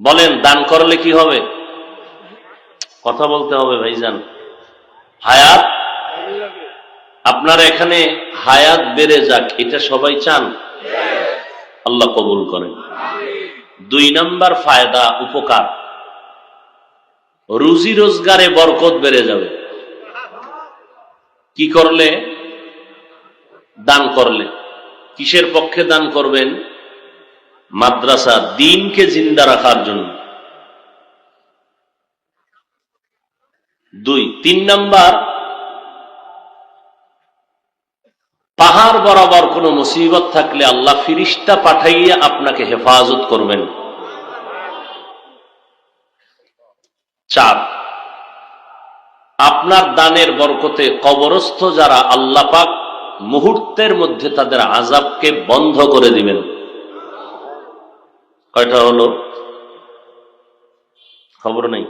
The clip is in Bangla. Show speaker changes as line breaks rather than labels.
বলেন, দান করলে কি হবে? কথা বলতে হবে ভাইজান। হায়াত? আপনার এখানে হায়াত বেড়ে যাক, এটা সবাই চান? আল্লাহ কবুল করেন। দুই নাম্বার ফায়দা, উপকার। রুজি রোজগারে বরকত বেড়ে যাবে। কি করলে? দান করলে। কিসের পক্ষে দান করবেন? মাদ্রাসা দিনকে জিন্দা রাখার জন্য। দুই, তিন নাম্বার, পাহাড় বরাবর কোনো মুসিবত থাকলে আল্লাহ ফিরিস্তা পাঠাইয়া আপনাকে হেফাজত করবেন। চার, আপনার দানের বরকতে কবরস্থ যারা আল্লাহ পাক মুহূর্তের মধ্যে তাদের আজাবকে বন্ধ করে দিবেন। কয়টা হলো? খবর নেই?